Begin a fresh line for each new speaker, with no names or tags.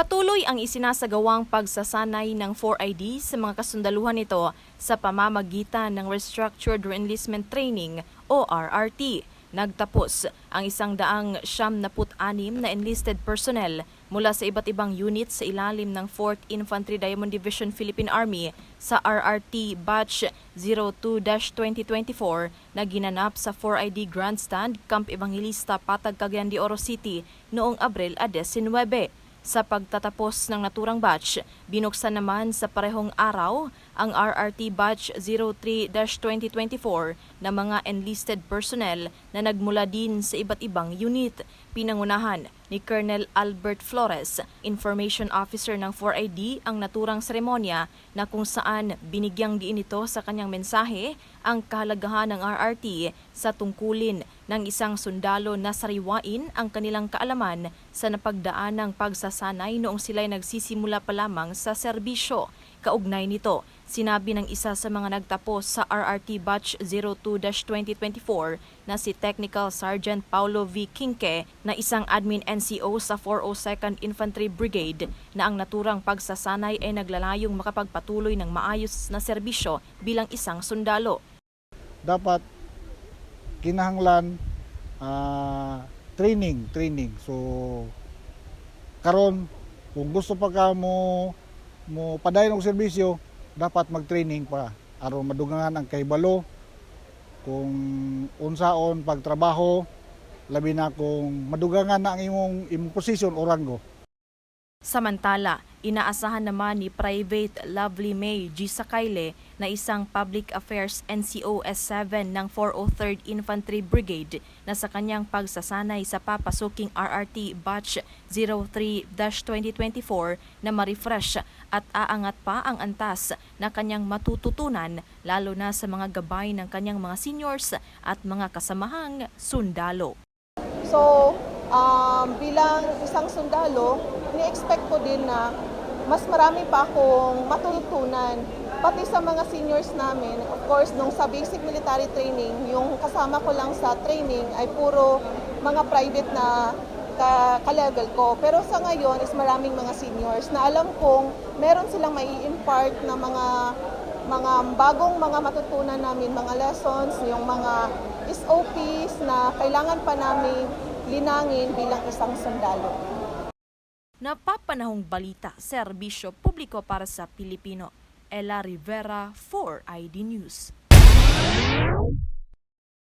Patuloy ang isinasagawang pagsasanay ng 4ID sa mga kasundaluhan nito sa pamamagitan ng Restructured Reenlistment Training o RRT. Nagtapos ang isang daang siyam na anim na enlisted personnel mula sa iba't ibang unit sa ilalim ng 4th Infantry Diamond Division Philippine Army sa RRT Batch 02-2024 na ginanap sa 4ID Grandstand, Camp Evangelista, Patag, Cagayan de Oro City noong Abril 19. Sa pagtatapos ng naturang batch, binuksan naman sa parehong araw ang RRT Batch 03-2024 na mga enlisted personnel na nagmula din sa iba't ibang unit. Pinangunahan ni Colonel Albert Flores, Information Officer ng 4ID, ang naturang seremonya na kung saan binigyang diin ito sa kanyang mensahe ang kahalagahan ng RRT sa tungkulin ng isang sundalo na sariwain ang kanilang kaalaman sa napagdaan ng pagsasanay noong sila'y nagsisimula pa lamang sa serbisyo. Kaugnay nito, sinabi ng isa sa mga nagtapos sa RRT Batch 02-2024 na si Technical Sergeant Paulo V. Quinque na isang admin NCO sa 402nd Infantry Brigade na ang naturang pagsasanay ay naglalayong makapagpatuloy ng maayos na serbisyo bilang isang sundalo.
dapat kinahanglan ah, training training so karon kung gusto pa ka mo mo padayon og serbisyo dapat mag-training pa. Aron madugangan ang kahibalo kung unsaon pagtrabaho labi na kung madugangan na ang imong imong posisyon o ranggo
Samantala, inaasahan naman ni Private Lovely May G. Sakayle na isang Public Affairs NCO S7 ng 403rd Infantry Brigade na sa kanyang pagsasanay sa papasuking RRT Batch 03-2024 na ma-refresh at aangat pa ang antas na kanyang matututunan lalo na sa mga gabay ng kanyang mga seniors at mga kasamahang sundalo.
So, um, bilang isang sundalo, ni-expect ko din na mas marami pa akong matututunan. Pati sa mga seniors namin, of course, nung sa basic military training, yung kasama ko lang sa training ay puro mga private na ka- ka-level ko. Pero sa ngayon is maraming mga seniors na alam kong meron silang mai impart na mga mga bagong mga matutunan namin, mga lessons, yung mga SOPs na kailangan pa namin linangin bilang isang sundalo.
Napapanahong balita, serbisyo publiko para sa Pilipino. Ella Rivera, 4ID News.